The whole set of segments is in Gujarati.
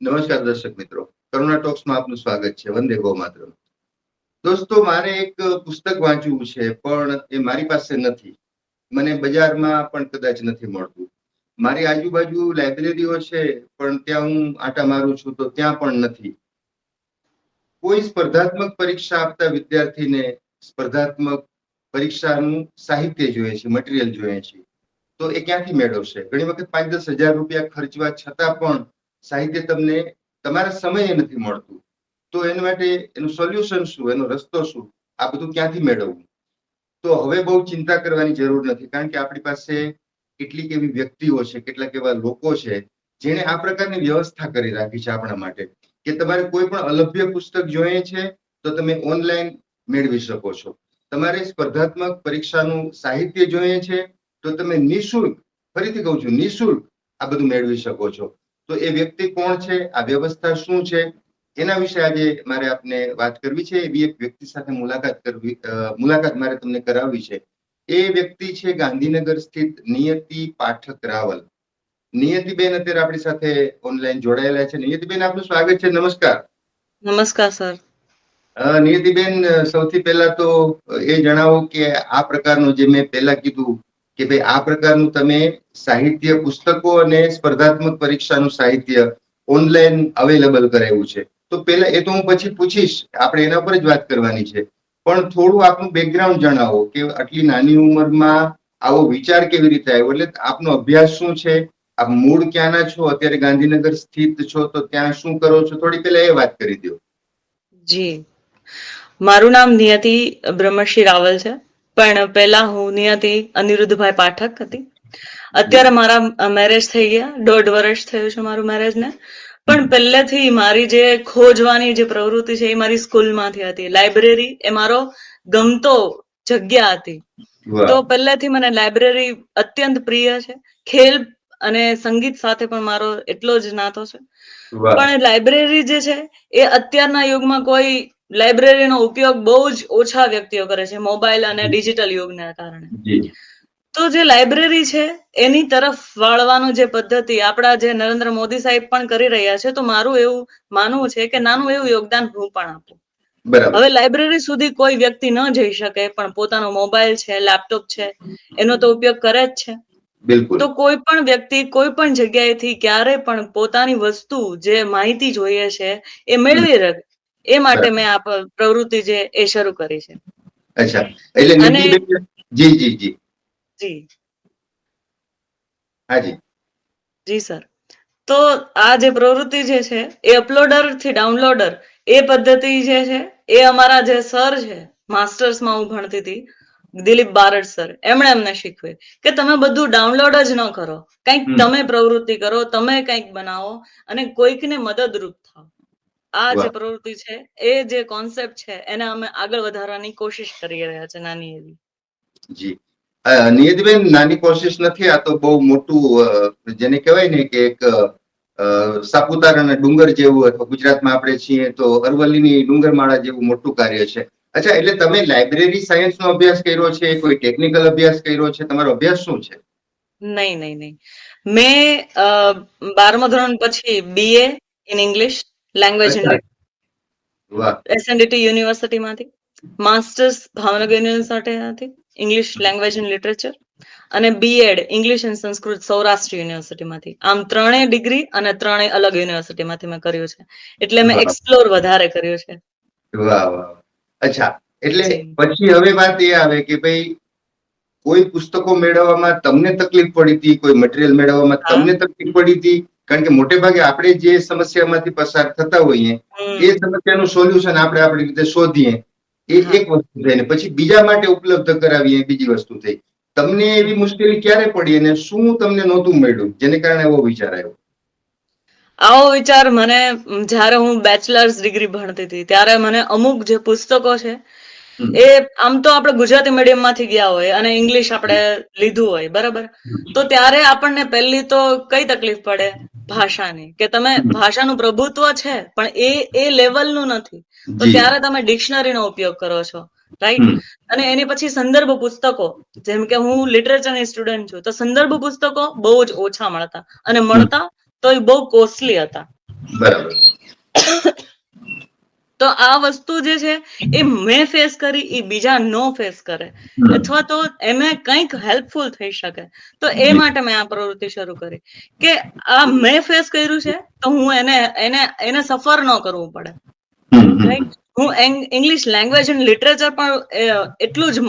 નમસ્કાર દર્શક મિત્રો. કરુણા ટોક્સમાં આપનું સ્વાગત છે. વંદે ગો માત્ર દોસ્તો, મારે એક પુસ્તક વાંચવું છે, પણ એ મારી પાસે નથી. મને બજારમાં પણ કદાચ નથી મળતું. મારી આજુબાજુ લાઇબ્રેરીઓ છે, પણ ત્યાં હું આટા મારું છું તો ત્યાં પણ નથી. કોઈ સ્પર્ધાત્મક પરીક્ષા આપતા વિદ્યાર્થીને સ્પર્ધાત્મક પરીક્ષાનું સાહિત્ય જોઈએ છે, મટીરિયલ જોઈએ છે. તો એ ક્યાંથી મેળવશે? ઘણી વખત પાંચ દસ હજાર રૂપિયા ખર્ચવા છતાં પણ સાહિત્ય તમને તમારા સમયે નથી મળતું. તો એના માટે એનું સોલ્યુશન શું? એનો રસ્તો શું? આ બધું ક્યાંથી મેળવવું? તો હવે બહુ ચિંતા કરવાની જરૂર નથી, કારણ કે આપણી પાસે કેટલીક એવી વ્યક્તિઓ છે, કેટલાક એવા લોકો છે, જેણે આ પ્રકારની વ્યવસ્થા કરી રાખી છે આપણા માટે. કે તમારે કોઈ પણ અલભ્ય પુસ્તક જોઈએ છે, તો તમે ઓનલાઈન મેળવી શકો છો. તમારે સ્પર્ધાત્મક પરીક્ષાનું સાહિત્ય જોઈએ છે, તો તમે નિશુલ્ક, ફરીથી કહું છું, નિશુલ્ક આ બધું મેળવી શકો છો. તો એ વ્યક્તિ કોણ છે? આ વ્યવસ્થા શું છે? એના વિશે આજે મારે આપને વાત કરવી છે. એવી એક વ્યક્તિ સાથે મુલાકાત કરવી મુલાકાત મારે તમને કરાવવી છે. એ વ્યક્તિ છે ગાંધીનગર સ્થિત નિયતિ પાઠક રાવલ. નિયતિબેન અત્યારે આપણી સાથે ઓનલાઈન જોડાયેલા છે. નિયતિબેન આપનું સ્વાગત છે. નમસ્કાર. નમસ્કાર સર. નિયતિબેન સૌથી પહેલા તો એ જણાવો કે આ પ્રકારનું જે મેં પહેલા કીધું કે ભાઈ આ પ્રકારનું તમે સાહિત્ય પુસ્તકો અને સ્પર્ધાત્મક પરીક્ષાનું સાહિત્ય ઓનલાઈન અવેલેબલ કરાવ્યું છે. તો પેલા એ તો હું પછી પૂછીશ, આપણે એના પર જ વાત કરવાની છે. પણ થોડું આપનું બેકગ્રાઉન્ડ જણાવો કે આટલી નાની ઉંમરમાં આવો વિચાર કેવી રીતે આવ્યો? એટલે આપનો અભ્યાસ શું છે? આપ મૂળ ક્યાંના છો? અત્યારે ગાંધીનગર સ્થિત છો, તો ત્યાં શું કરો છો? થોડી પહેલા એ વાત કરી દો. જી. મારું નામ નિયતિ બ્રહ્મશ્રી રાવલ છે. પણ પહેલા હું નિયતિ અનિરુદ્ધભાઈ પાઠક હતી. અત્યારે મારા મેરેજ થઈ ગયા દોઢ વર્ષ થયું છે મારું મેરેજ ને. પણ પહેલેથી મારી જે ખોજવાની જે પ્રવૃત્તિ છે એ મારી સ્કૂલમાંથી હતી. લાઇબ્રેરી એ મારો ગમતો જગ્યા હતી. તો પહેલેથી મને લાઇબ્રેરી અત્યંત પ્રિય છે. ખેલ અને સંગીત સાથે પણ મારો એટલો જ નાતો છે. પણ લાઇબ્રેરી જે છે એ અત્યારના યુગમાં કોઈ લાઇબ્રેરીનો ઉપયોગ બહુ જ ઓછા વ્યક્તિઓ કરે છે મોબાઈલ અને ડિજિટલ યુગના કારણે. તો જે લાઇબ્રેરી છે એની તરફ વાળવાનું જે પદ્ધતિ આપણા જે નરેન્દ્ર મોદી સાહેબ પણ કરી રહ્યા છે તો મારું એવું માનવું છે કે નાનું એવું યોગદાન હું પણ આપું. હવે લાઇબ્રેરી સુધી કોઈ વ્યક્તિ ન જઈ શકે પણ પોતાનો મોબાઈલ છે લેપટોપ છે એનો તો ઉપયોગ કરે જ છે. તો કોઈ પણ વ્યક્તિ કોઈ પણ જગ્યાએથી ક્યારે પણ પોતાની વસ્તુ જે માહિતી જોઈએ છે એ મેળવી એ માટે મેં આ પ્રવૃત્તિ જે એ શરૂ કરી છે. અચ્છા. એટલે જી જી જી જી. હાજી જી. સર. તો આ જે પ્રવૃત્તિ જે છે એ અપલોડરથી ડાઉનલોડર એ પદ્ધતિ જે છે એ અમારા જે સર છે માસ્ટર્સમાં હું ભણતી હતી દિલીપ બારડ સર એમણે અમને શીખવે કે તમે બધું ડાઉનલોડ જ ન કરો. કંઈક તમે પ્રવૃત્તિ કરો તમે કંઈક બનાવો અને કોઈકને મદદરૂપ થાવ આ જે પ્રવૃત્તિ છે એ જે કોન્સેપ્ટ છે એને અમે આગળ વધારવાની કોશિશ કરી રહ્યા છે નાની એવી. જી. નિયતિબેન નાની કોશિશ નથી આ તો બહુ મોટું જેને કહેવાય ને કે એક સાપુતારાના ડુંગર જેવું અથવા ગુજરાતમાં આપણે છીએ તો અરવલ્લીની ડુંગરમાળા જેવું મોટું કાર્ય છે. અચ્છા એટલે તમે લાઇબ્રેરી સાયન્સ નો અભ્યાસ કર્યો છે કોઈ ટેકનિકલ અભ્યાસ કર્યો છે તમારો અભ્યાસ શું છે? નહીં નહીં નહીં. મેં બારમા ધોરણ પછી BA in English language SNDT યુનિવર્સિટીમાંથી masters Bhavnagar યુનિવર્સિટીમાંથી ઇંગ્લિશ લેંગ્વેજ એન્ડ લિટરેચર અને BEd English and Sanskrit Saurashtra યુનિવર્સિટીમાંથી આમ ત્રણેય ડિગ્રી અને ત્રણેય અલગ યુનિવર્સિટીમાંથી મેં કર્યું છે. એટલે મેં એક્સપ્લોર વધારે કર્યું છે. વાહ વાહ અચ્છા. એટલે પછી હવે વાત એ આવે કે ભાઈ કોઈ પુસ્તકો મેળવવામાં તમને તકલીફ પડી હતી? કોઈ મટીરિયલ મેળવવામાં તમને તકલીફ પડી હતી? કારણ કે મોટે ભાગે આપણે જે સમસ્યામાંથી પસાર થતા હોઈએ એ સમસ્યાનું સોલ્યુશન આપણે આપણી રીતે શોધીએ. એ એક વસ્તુ થઈ ને પછી બીજા માટે ઉપલબ્ધ કરાવીએ બીજી વસ્તુ થઈ. તમને એવી મુશ્કેલી ક્યારે પડી અને શું તમને નહોતું મળ્યું? જેને કારણે એવો વિચાર આવ્યો? આવો વિચાર મને જ્યારે હું બેચલર્સ ડિગ્રી ભણતી હતી ત્યારે મને અમુક જે પુસ્તકો છે એ આમ તો આપણે ગુજરાતી મીડિયમમાંથી ગયા હોય અને ઇંગ્લિશ આપણે લીધું હોય બરાબર? તો ત્યારે આપણને પહેલી તો કઈ તકલીફ પડે? ભાષાની. કે તમે ભાષાનું પ્રભુત્વ છે પણ એ એ લેવલનું નથી. તો ત્યારે તમે ડિક્શનરીનો ઉપયોગ કરો છો રાઈટ અને એની પછી સંદર્ભ પુસ્તકો. જેમ કે હું લિટરેચરની સ્ટુડન્ટ છું તો સંદર્ભ પુસ્તકો બહુ જ ઓછા મળતા. અને મળતા તો એ બહુ કોસ્ટલી હતા. બરાબર. તો આ વસ્તુ જે છે એ મેં ફેસ કરી એ બીજા નો ફેસ કરે. અથવા તો એમે કંઈક હેલ્પફુલ થઈ શકે. તો એ માટે મેં આ પ્રવૃત્તિ શરૂ કરી. કે આ મેં ફેસ કર્યું છે તો હું એને એને એને સફર ન કરવું પડે. હું ઇંગ્લિશ લેંગ્વેજ એન્ડ લિટરેચર પણ એટલું જ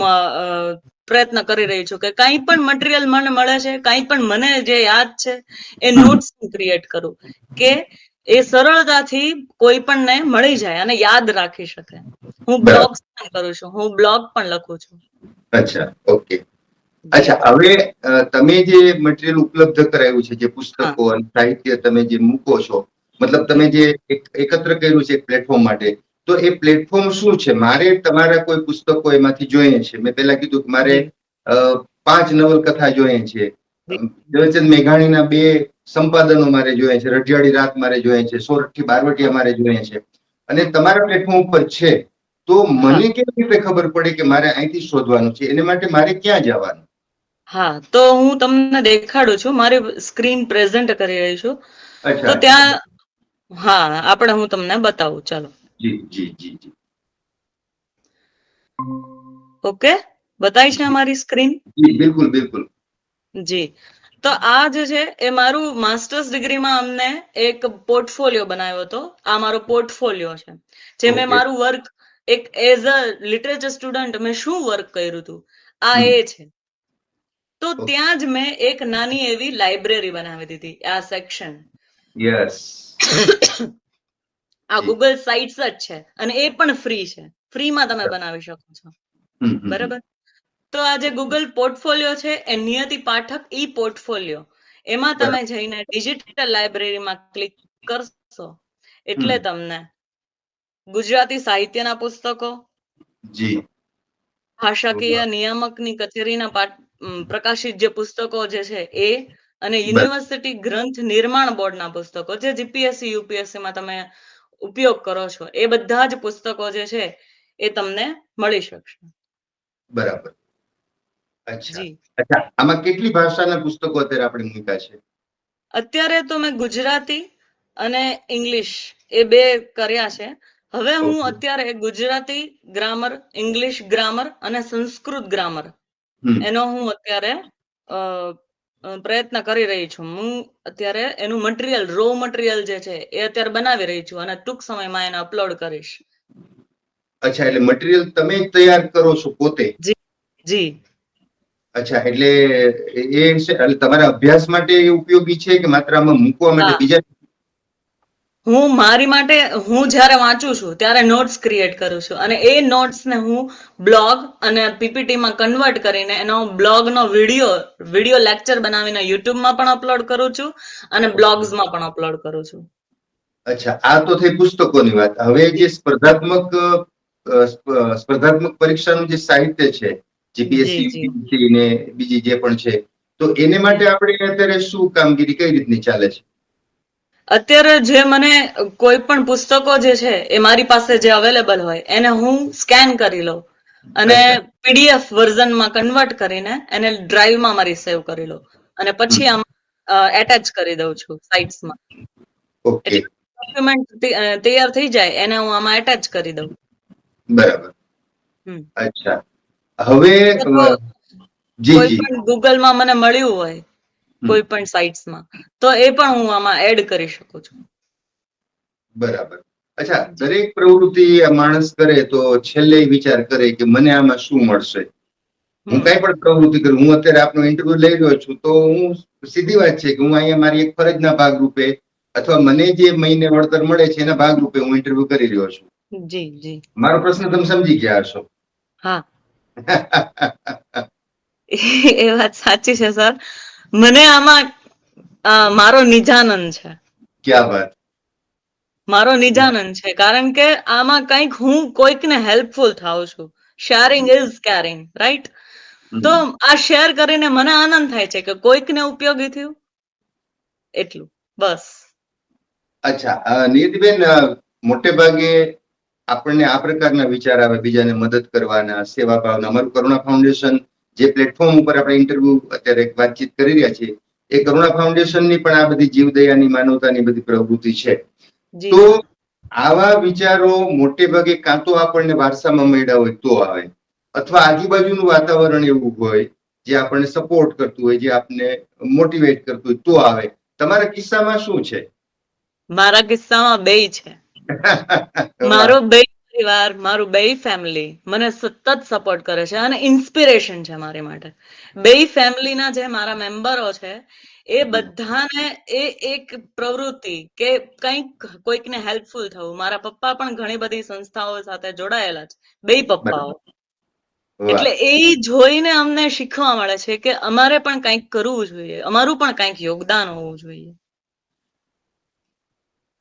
પ્રયત્ન કરી રહી છું કે કંઈ પણ મટીરિયલ મને મળે છે કંઈ પણ મને જે યાદ છે એ નોટ્સ ક્રિએટ કરું. કે એ સરળતાથી કોઈ પણ ને મળી જાય અને યાદ રાખી શકે. હું બ્લોગ બ્લોગ્સ પણ કરું છું. હું બ્લોગ પણ લખું છું. અચ્છા ઓકે. અચ્છા હવે તમે જે મટીરિયલ ઉપલબ્ધ કરાયું છે જે પુસ્તકો અને સાહિત્ય તમે જે મૂકો છો મતલબ તમે જે એકત્ર કર્યું છે પ્લેટફોર્મ માટે તો એ પ્લેટફોર્મ શું છે? મારે તમારા કોઈ પુસ્તકો એમાંથી જોઈએ છે? મેં પેલા કીધું કે મારે પાંચ નવલકથા જોઈએ છે. ઝવેરચંદ મેઘાણીના બે સંપાદનો મારે જોઈએ છે રઢિયાળી રાત મારે જોઈએ છે સોરઠી બારવટિયા મારે જોઈએ છે. અને તમારા પ્લેટફોર્મ ઉપર છે તો મને કેવી રીતે ખબર પડે કે મારે અહીંથી શોધવાનું છે? એને માટે મારે ક્યાં જવાનું? હા તો હું તમને દેખાડું છું. મારી સ્ક્રીન પ્રેઝન્ટ કરી રહી છું. તો ત્યાં હા આપણે હું તમને બતાવું. ચાલો. જી જી જી જી. ઓકે? બતાવી છે અમારી સ્ક્રીન? જી બિલકુલ બિલકુલ. જી. તો આ જે છે એ મારું માસ્ટર્સ ડિગ્રીમાં અમને એક પોર્ટફોલિયો બનાવ્યો હતો. આ મારો પોર્ટફોલિયો છે જે મેં મારું વર્ક એક એઝ અ લિટરેચર સ્ટુડન્ટ મેં શું વર્ક કર્યું હતું? આ એ છે. તો ત્યાં જ મેં એક નાની એવી લાઇબ્રેરી બનાવી દીધી આ સેક્શન યસ આ ગૂગલ સાઇટ્સ જ છે અને એ પણ ફ્રી છે. ફ્રીમાં તમે બનાવી શકો છો. બરાબર? તો આ જે ગૂગલ પોર્ટફોલિયો છે એ નિયતિ પાઠક ઈ પોર્ટફોલિયો એમાં તમે જઈને ડિજિટલ લાઇબ્રેરીમાં ક્લિક કરશો એટલે તમને ગુજરાતી સાહિત્યના પુસ્તકો જી. ભાષાકીય નિયામકની કચેરીના પ્રકાશિત જે પુસ્તકો જે છે એ અને યુનિવર્સિટી ગ્રંથ નિર્માણ બોર્ડના પુસ્તકો જે જીપીએસસી યુપીએસસી માં તમે ઉપયોગ કરો છો એ બધા જ પુસ્તકો જે છે એ તમને મળી શકશે. બરાબર. અચ્છા. અચ્છા આમાં કેટલી ભાષાના પુસ્તકો અત્યારે આપણે મૂક્યા છે? અત્યારે તો મેં ગુજરાતી અને ઇંગ્લિશ એ બે કર્યા છે. હવે હું અત્યારે ગુજરાતી ગ્રામર ઇંગ્લિશ ગ્રામર અને સંસ્કૃત ગ્રામર એનો હું અત્યારે પ્રયત્ન કરી રહી છું. હું અત્યારે એનું મટીરિયલ રો મટીરિયલ જે છે એ અત્યારે બનાવી રહી છું અને ટૂંક સમયમાં એને અપલોડ કરીશ. અચ્છા એટલે મટીરિયલ તમે તૈયાર કરો છો પોતે? જી. અચ્છા એટલે એ તમારા અભ્યાસ માટે ઉપયોગી છે કે માત્ર આમાં મૂકવા માટે બીજા હું મારી માટે હું જ્યારે વાંચું છું ત્યારે નોટ્સ ક્રિએટ કરું છું. અને એ નોટ્સને ને હું બ્લોગ અને પીપીટીમાં કન્વર્ટ કરીને એનો બ્લોગનો વીડિયો વીડિયો લેક્ચર બનાવીને યુટ્યુબમાં પણ અપલોડ કરું છું અને બ્લોગ્સમાં પણ અપલોડ કરું છું. અચ્છા આ તો થઈ પુસ્તકોની વાત. હવે જે સ્પર્ધાત્મક સ્પર્ધાત્મક પરીક્ષાનું જે સાહિત્ય છે. જીપીએસસી ને બીજી જે પણ છે. તો એને માટે આપણે અત્યારે શું કામગીરી કઈ રીતની ચાલે છે? અત્યારે જે મને કોઈ પણ પુસ્તકો જે છે એ મારી પાસે જે અવેલેબલ હોય એને હું સ્કેન કરી લઉં. અને. પીડીએફ વર્ઝનમાં કન્વર્ટ કરીને એને ડ્રાઈવમાં મારી સેવ કરી લઉં. અને પછી આમ એટેચ કરી દઉં છું સાઇટ્સમાં ડોક્યુમેન્ટ તૈયાર થઈ જાય એને હું આમાં એટેચ કરી દઉં. બરાબર. અચ્છા. હવે જી જી. ગૂગલ ગૂગલમાં મને મળ્યું હોય કોઈ પણ સાઇટ્સમાં તો એ પણ હું આમાં એડ કરી શકું છું. બરાબર. અચ્છા દરેક પ્રવૃત્તિ માણસ કરે તો છેલ્લે વિચાર કરે કે મને આમાં શું મળશે? હું. કઈ પણ પ્રવૃત્તિ કરું હું અત્યારે આપનો ઇન્ટરવ્યુ લઈ રહ્યો છું તો હું સીધી વાત છે કે હું અહીંયા મારી એક ફરજના ભાગ રૂપે અથવા મને જે મહિને વળતર મળે છે એના ભાગ રૂપે હું ઇન્ટરવ્યુ કરી રહ્યો છું. જી જી. મારો પ્રશ્ન તમે સમજી ગયા હશો. હા. એ વાત સાચી છે સર. મને આમાં મારો નિજાનંદ છે. ક્યાં વાત? મારો નિજાનંદ છે કારણ કે આમાં કંઈક હું કોઈકને હેલ્પફુલ થાઉં છું. શેરિંગ ઇઝ કેરિંગ રાઈટ તો આ શેર કરીને મને આનંદ થાય છે કે કોઈકને ઉપયોગી થયું? એટલું બસ. અચ્છા નિયતિબેન મોટે ભાગે આપણને આ પ્રકારના વિચાર આવે બીજાને મદદ કરવાના સેવા ભાવના અમારું કરુણા ફાઉન્ડેશન જે પ્લેટફોર્મ ઉપર આપણે ઇન્ટરવ્યુ અત્યારે વાતચીત કરી રહ્યા છીએ એ કરુણા ફાઉન્ડેશનની પણ આ બધી જીવદયાની માનવતાની બધી પ્રવૃત્તિ છે. તો આવા વિચારો મોટે ભાગે કાં તો આપણને વારસામાં મળ્યા હોય તો આવે. અથવા આજુબાજુનું વાતાવરણ એવું હોય જે આપણને સપોર્ટ કરતું હોય જે આપને મોટિવેટ કરતું હોય તો આવે. તમારા કિસ્સામાં શું છે? મારા કિસ્સામાં બે છે. મારો બે પરિવાર મારું બે ફેમિલી મને સતત સપોર્ટ કરે છે અને ઇન્સ્પિરેશન છે મારી માટે. બે ફેમિલીના જે મારા મેમ્બરો છે એ બધાને એ એક પ્રવૃત્તિ કે કંઈક કોઈકને હેલ્પફુલ થવું. મારા પપ્પા પણ ઘણી બધી સંસ્થાઓ સાથે જોડાયેલા છે બે પપ્પાઓ. એટલે એ જોઈને અમને શીખવા મળે છે કે અમારે પણ કંઈક કરવું જોઈએ અમારું પણ કંઈક યોગદાન હોવું જોઈએ.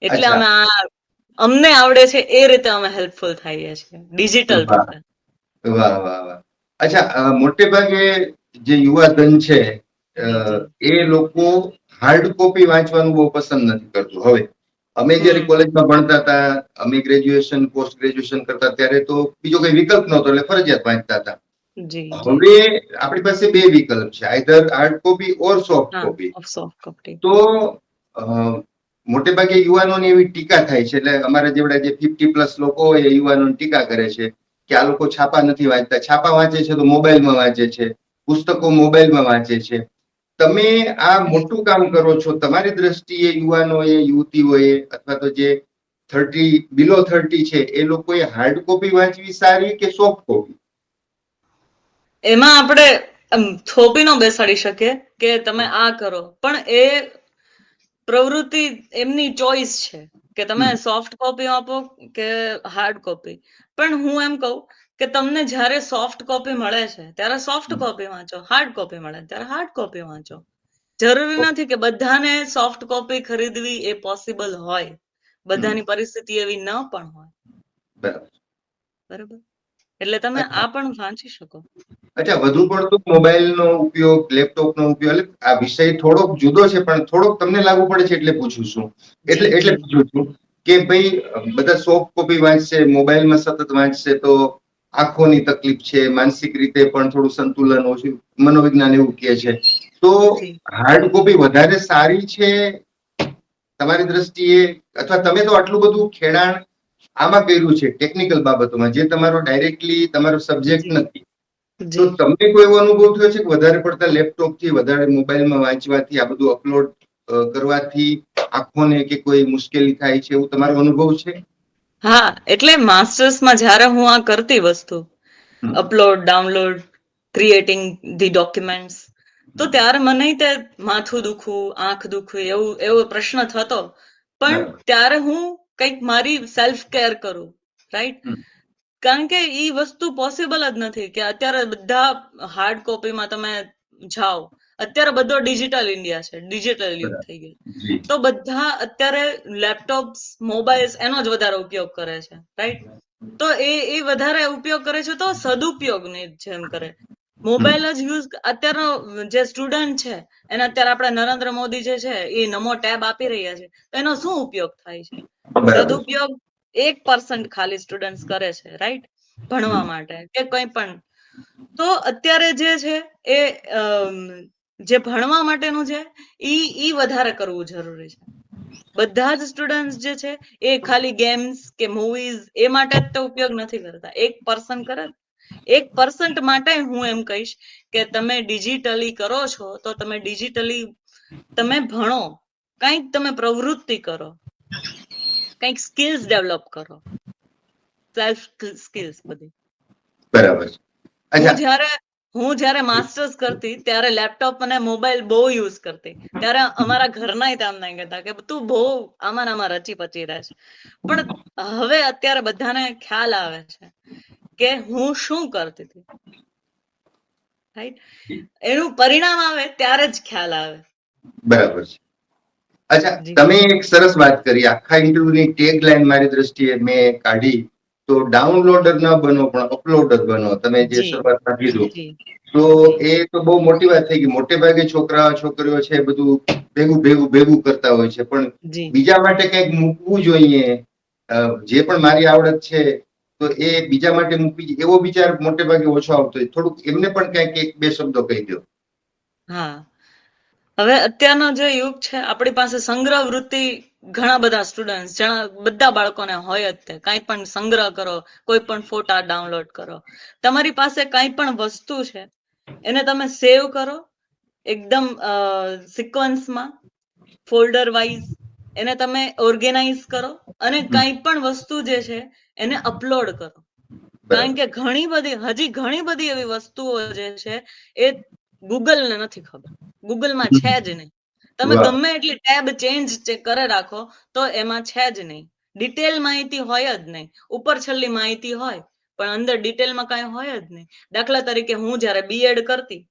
એટલે અમે આ અમને આવડે છે એ રીતે અમે હેલ્પફુલ થઈએ છીએ. ડિજિટલ વાહ. વાહ વાહ અચ્છા મોટે ભાગે જે યુવા ધન છે એ લોકો હાર્ડ કોપી વાંચવાનું બહુ પસંદ નથી કરતું. હવે અમે જયારે કોલેજમાં ભણતા હતા અમે ગ્રેજ્યુએશન પોસ્ટ ગ્રેજ્યુએશન કરતા ત્યારે તો બીજો કઈ વિકલ્પ નહોતો એટલે ફરજિયાત વાંચતા હતા. હવે આપણી પાસે બે વિકલ્પ છે either hard copy or soft copy of soft copy તો મોટે ભાગે યુવાનોની એવી ટીકા થાય છે. એટલે અમારા જેવડા જે ફિફ્ટી પ્લસ લોકો હોય એ યુવાનોની ટીકા કરે છે કે આ લોકો છાપા નથી વાંચતા. છાપા વાંચે છે તો મોબાઈલમાં વાંચે છે. પુસ્તકો મોબાઈલમાં વાંચે છે. તમે આ મોટું કામ કરો છો. તમારી દ્રષ્ટિએ યુવાનોએ, યુવતીઓએ અથવા તો જે થર્ટી બિલો થર્ટી છે, એ લોકોએ હાર્ડ કોપી વાંચવી સારી કે સોફ્ટ કોપી એમાં આપણે આમ થોપી ન બેસાડી શકીએ કે તમે આ કરો. પણ એ પ્રવૃત્તિ એમની ચોઈસ છે કે તમે સોફ્ટ કોપી આપો કે હાર્ડ કોપી પણ હું એમ કહું કે તમને જ્યારે સોફ્ટ કોપી મળે છે ત્યારે સોફ્ટ કોપી વાંચો હાર્ડ કોપી મળે ત્યારે હાર્ડ કોપી વાંચો. જરૂરી નથી કે બધાને સોફ્ટ કોપી ખરીદવી એ પોસિબલ હોય. બધાની પરિસ્થિતિ એવી ન પણ હોય. બરાબર. બરાબર? એટલે તમે આ પણ વાંચી શકો. અચ્છા વધુ પડતું મોબાઈલનો ઉપયોગ લેપટોપનો ઉપયોગ એટલે આ વિષય થોડોક જુદો છે પણ થોડોક તમને લાગુ પડે છે એટલે પૂછું છું. એટલે એટલે પૂછું છું કે ભાઈ બધા સોફ્ટ કોપી વાંચશે મોબાઈલમાં સતત વાંચશે તો આંખોની તકલીફ છે માનસિક રીતે પણ થોડું સંતુલન ઓછું મનોવિજ્ઞાન એવું કહે છે. તો હાર્ડ કોપી વધારે સારી છે તમારી દ્રષ્ટિએ? અથવા તમે તો આટલું બધું ખેડાણ આમાં કર્યું છે ટેકનિકલ બાબતોમાં જે તમારો ડાયરેક્ટલી તમારો સબ્જેક્ટ નથી. તો તમને કોઈ એવો અનુભવ થયો છે કે વધારે પડતા લેપટોપથી વધારે મોબાઈલમાં વાંચવાથી આ બધું અપલોડ કરવાથી આંખોને કે કોઈ મુશ્કેલી થાય છે એવું તમારો અનુભવ છે? હા એટલે માસ્ટર્સમાં જ્યારે હું આ કરતી વસ્તુ upload download creating the documents તો ત્યારે મને તે માથું દુખવું આંખ દુખવું એવું એવો પ્રશ્ન થતો. પણ ત્યારે હું કંઈક મારી સેલ્ફ કેર કરું રાઈટ. કારણ કે ઈ વસ્તુ પોસિબલ જ નથી કે અત્યારે બધા હાર્ડ કોપીમાં તમે જાઓ અત્યારે બધો ડિજિટલ ઇન્ડિયા છે ડિજિટલ યુગ થઈ ગયું. તો બધા અત્યારે લેપટોપ્સ મોબાઈલ્સ એનો જ વધારે ઉપયોગ કરે છે રાઈટ તો એ એ વધારે ઉપયોગ કરે છે તો સદુપયોગની જેમ કરે. મોબાઈલ જ યુઝ અત્યારનો જે સ્ટુડન્ટ છે એને અત્યારે આપણે નરેન્દ્ર મોદી જે છે એ નમો ટેબ આપી રહ્યા છે. તો એનો શું ઉપયોગ થાય છે? સદુપયોગ એક પર્સન્ટ ખાલી સ્ટુડન્ટ કરે છે રાઈટ ભણવા માટે કે કંઈ પણ. તો અત્યારે જે છે એ જે ભણવા માટેનું છે ઈ ઈ વધારે કરવું જરૂરી છે. બધા જ સ્ટુડન્ટ જે છે એ ખાલી ગેમ્સ કે મૂવીઝ એ માટે જ તો ઉપયોગ નથી કરતા. એક પર્સન કરે એક પર્સન્ટ માટે હું એમ કહીશ કે તમે ડિજિટલી કરો છો તો તમે ડિજિટલી તમે ભણો. કંઈક તમે પ્રવૃત્તિ કરો. કંઈક સ્કિલ્સ ડેવલપ કરો સેલ્ફ સ્કિલ્સ બધી બરાબર. હું જ્યારે હું જ્યારે માસ્ટર્સ કરતી ત્યારે લેપટોપ અને મોબાઈલ બહુ યુઝ કરતી. ત્યારે અમારા ઘરના તેમ નહીં કહેતા કે તું બહુ આમાં આમાં રચી પચી રહે છે. પણ હવે અત્યારે બધાને ખ્યાલ આવે છે કે હું શું કરતી હતી. રાઈટ એનું પરિણામ આવે ત્યારે જ ખ્યાલ આવે. બરાબર છે. અચ્છા તમે એક સરસ વાત કરી. આખા ઇન્ટરવ્યુની ટેગ લાઈન મારી દ્રષ્ટિએ મેં કાઢી. તો ડાઉનલોડર ન બનો પણ અપલોડર બનો તમે જે. શરૂઆતમાં કીધું. તો એ તો બહુ મોટી વાત થઈ ગઈ. મોટે ભાગે છોકરા છોકરીઓ છે બધું ભેગું ભેગું ભેગું કરતા હોય છે. પણ બીજા માટે કંઈક મૂકવું જોઈએ જે પણ મારી આવડત છે તો એ બીજા માટે મૂકવી એવો વિચાર મોટે ભાગે ઓછો આવતો હોય. થોડુંક એમને પણ કંઈક એક બે શબ્દો કહી દો. હા. હવે અત્યારનો જે યુગ છે આપણી પાસે સંગ્રહ વૃત્તિ ઘણા બધા સ્ટુડન્ટ બધા બાળકોને હોય જ તે. કાંઈ પણ સંગ્રહ કરો કોઈ પણ ફોટા ડાઉનલોડ કરો. તમારી પાસે કાંઈ પણ વસ્તુ છે એને તમે સેવ કરો એકદમ સિક્વન્સમાં ફોલ્ડર વાઇઝ એને તમે ઓર્ગેનાઇઝ કરો અને કાંઈ પણ વસ્તુ જે છે એને અપલોડ કરો. કારણ કે ઘણી બધી હજી ઘણી બધી એવી વસ્તુઓ જે છે એ ગૂગલ ને નથી ખબર. ગૂગલમાં છે જ નહીં. તમે ગમે એટલી ટેબ ચેન્જ કરે રાખો તો એમાં છે જ નહીં. ડિટેલ માહિતી હોય જ નહીં. ઉપર છેલ્લી માહિતી હોય પણ અંદર ડિટેલમાં કાંઈ હોય જ નહીં. દાખલા તરીકે હું જ્યારે બીએડ કરતી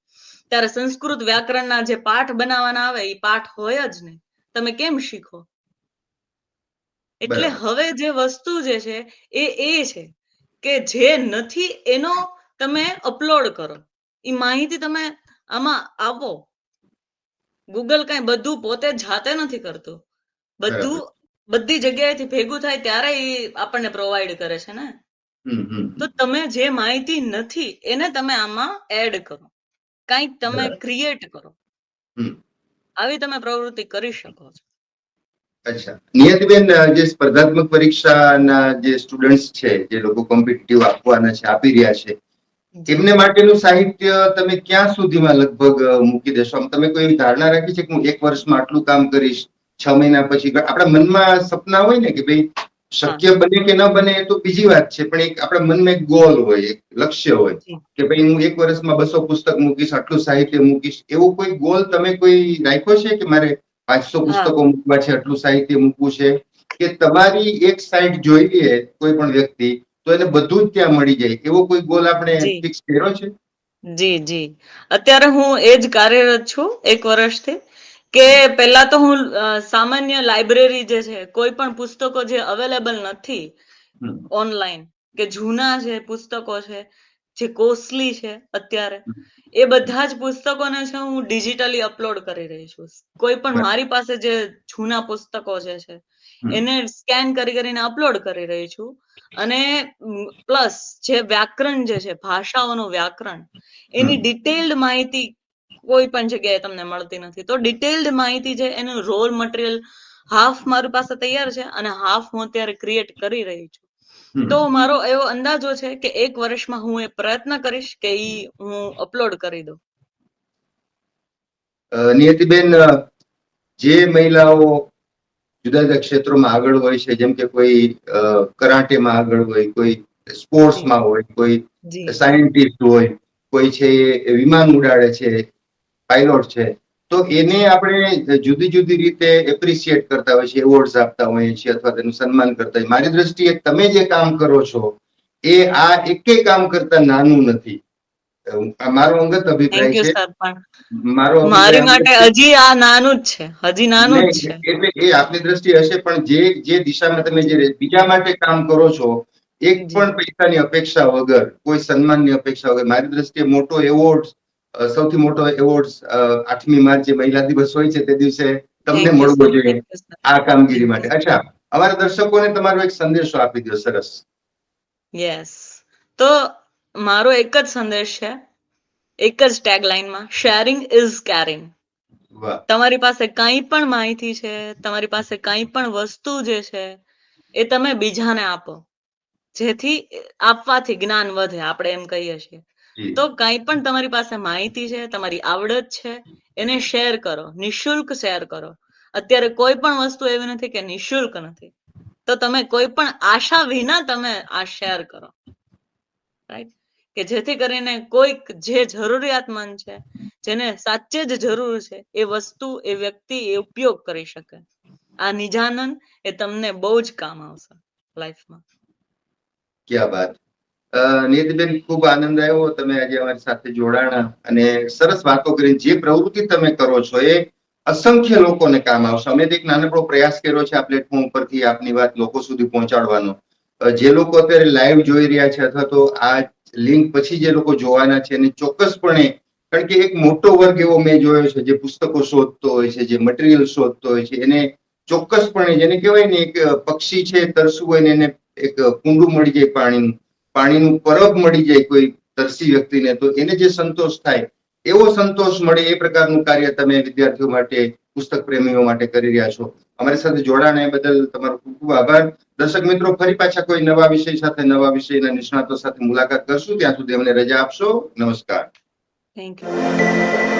ત્યારે સંસ્કૃત વ્યાકરણના જે પાઠ બનાવવાના આવે એ પાઠ હોય જ નહીં. તમે કેમ શીખો? એટલે હવે જે વસ્તુ જે છે એ એ છે કે જે નથી એનો તમે અપલોડ કરો. એ માહિતી તમે આમાં આપો. ગૂગલ કઈ બધું પોતે જાતે નથી કરતું. બધું બધી જગ્યાએથી ભેગું થાય ત્યારે એ આપણને પ્રોવાઈડ કરે છે ને. તો તમે જે માહિતી નથી એને તમે આમાં એડ કરો. કંઈક તમે ક્રિએટ કરો. હમ. આવી તમે પ્રવૃત્તિ કરી શકો છો. અચ્છા. નિયતિબેન જે સ્પર્ધાત્મક પરીક્ષાના જે સ્ટુડન્ટ્સ છે જે લોકો કોમ્પિટિટિવ આપવાના છે આપી રહ્યા છે એમને માટેનું સાહિત્ય તમે ક્યાં સુધીમાં લગભગ મૂકી દેશો? આમ તમે કોઈ એવી ધારણા રાખી છે કે હું એક વર્ષમાં આટલું કામ કરીશ છ મહિના પછી? આપણા મનમાં સપના હોય ને કે ભાઈ શક્ય બને કે ન બને એ તો બીજી વાત છે પણ એક આપણા મનમાં એક ગોલ હોય એક લક્ષ્ય હોય કે ભાઈ હું એક વર્ષમાં બસો પુસ્તક મૂકીશ આટલું સાહિત્ય મૂકીશ. એવો કોઈ ગોલ તમે કોઈ રાખ્યો છે કે મારે પાંચસો પુસ્તકો મૂકવા છે આટલું સાહિત્ય મૂકવું છે? કે તમારી એક સાઈડ જોઈએ કોઈ પણ વ્યક્તિ તો એને બધું જ ત્યાં મળી જાય. એવો કોઈ ગોલ આપણે ફિક્સ કર્યો છે? જી જી. અત્યારે હું એ જ કાર્યરત છું એક વર્ષથી કે પહેલા તો હું સામાન્ય લાઇબ્રેરી જે છે કોઈ પણ પુસ્તકો જે અવેલેબલ નથી ઓનલાઈન કે જૂના જે પુસ્તકો છે જે કોસ્ટલી છે અત્યારે એ બધા જ પુસ્તકોને છે હું ડિજિટલી અપલોડ કરી રહી છું. કોઈ પણ મારી પાસે જે જૂના પુસ્તકો જે છે એને સ્કેન કરી કરીને અપલોડ કરી રહી છું. અને પ્લસ જે વ્યાકરણ જે છે ભાષાઓનું વ્યાકરણ એની ડિટેલ્ડ માહિતી કોઈ પણ જગ્યાએ તમને મળતી નથી. તો ડિટેલ્ડ માહિતી છે એનું રોલ મટીરિયલ હાફ મારી પાસે તૈયાર છે અને હાફ હું અત્યારે ક્રિએટ કરી રહી છું. તો મારો એવો અંદાજો છે કે એક વર્ષમાં હું એ પ્રયત્ન કરીશ કે ઈ હું અપલોડ કરી દઉં. નિયતિબેન જે મહિલાઓ જુદા જુદા ક્ષેત્રોમાં આગળ હોય છે જેમ કે કોઈ કરાટેમાં આગળ હોય કોઈ સ્પોર્ટ્સમાં હોય કોઈ સાયન્ટિસ્ટ હોય કોઈ છે એ વિમાન ઉડાડે છે પાયલોટ છે તો એને આપણે જુદી જુદી રીતે એપ્રિશિએટ કરતા હોય છે એવોર્ડ્સ આપતા હોઈએ છીએ અથવા તેનું સન્માન કરતા હોય મારી દ્રષ્ટિએ તમે જે કામ કરો છો એ આ એકે કામ કરતા નાનું નથી. મારો અંગત અભિપ્રાય છે. મારો મારી માટે હજી આ નાનું જ છે હજી નાનું જ છે. એટલે એ આપની દ્રષ્ટિએ હશે પણ જે જે દિશામાં તમે જે બીજા માટે કામ કરો છો એક. પણ પૈસાની અપેક્ષા વગર કોઈ સન્માનની અપેક્ષા વગર મારી દ્રષ્ટિએ મોટો એવોર્ડ સૌથી મોટો એવોર્ડ આઠમી માર્ચે મહિલા દિવસ હોય છે તે દિવસે તમને મળવો જોઈએ. આ કામગીરી માટે. અચ્છા અમારા દર્શકોને તમારો એક સંદેશો આપી દો સરસ. યસ તો મારો એક જ સંદેશ છે. એક જ ટેગલાઇનમાં શેરિંગ ઇઝ કેરિંગ તમારી પાસે કંઈ પણ માહિતી છે તમારી પાસે કંઈ પણ વસ્તુ જે છે એ તમે બીજાને આપો. જેથી આપવાથી જ્ઞાન વધે આપણે એમ કહીએ છીએ. તો કંઈ પણ તમારી પાસે માહિતી છે તમારી આવડત છે એને શેર કરો નિશુલ્ક શેર કરો. અત્યારે કોઈ પણ વસ્તુ એવી નથી કે નિશુલ્ક નથી. તો તમે કોઈ પણ આશા વિના તમે આ શેર કરો. રાઈટ કે જેથી કરીને કોઈક જે જરૂરિયાતમંદ છે જેને સાચે જ જરૂર છે એ વસ્તુ એ વ્યક્તિ એ ઉપયોગ કરી શકે. આ નિજાનંદ એ તમને બહુ જ કામ આવશે લાઈફમાં. ક્યાં વાત અ, નિયતિબેન ખૂબ આનંદ આવ્યો. તમે આજે અમારી સાથે જોડાણા અને સરસ વાતો કરી જે પ્રવૃત્તિ તમે કરો છો એ અસંખ્ય લોકોને કામ આવશે. અમે એક નાનકડો પ્રયાસ કર્યો છે આ પ્લેટફોર્મ પરથી આપની વાત લોકો સુધી પહોંચાડવાનો. જે લોકો અત્યારે લાઈવ જોઈ રહ્યા છે અથવા તો આ લિંક પછી જે લોકો જોવાના છે એને ચોક્કસપણે કારણ કે એક મોટો વર્ગ એવો મેં જોયો છે જે પુસ્તકો શોધતો હોય છે જે મટીરિયલ શોધતો હોય છે એને ચોક્કસપણે જેને કહેવાય ને એક પક્ષી છે તરસું હોય ને એને એક કુંડું મળી જાય પાણીનું. પાણીનું પરબ મળી જાય કોઈ તરસી વ્યક્તિને, તો એને જે સંતોષ થાય, એવો સંતોષ મળે એ પ્રકારનું કાર્ય તમે વિદ્યાર્થીઓ માટે, પુસ્તક પ્રેમીઓ માટે કરી રહ્યા છો. અમારી સાથે જોડાણ બદલ તમારો ખૂબ ખૂબ આભાર. દર્શક મિત્રો, ફરી પાછા કોઈ નવા વિષય સાથે, નવા વિષયના નિષ્ણાતો સાથે મુલાકાત કરશું. ત્યાં સુધી અમને રજા આપશો. નમસ્કાર. Thank you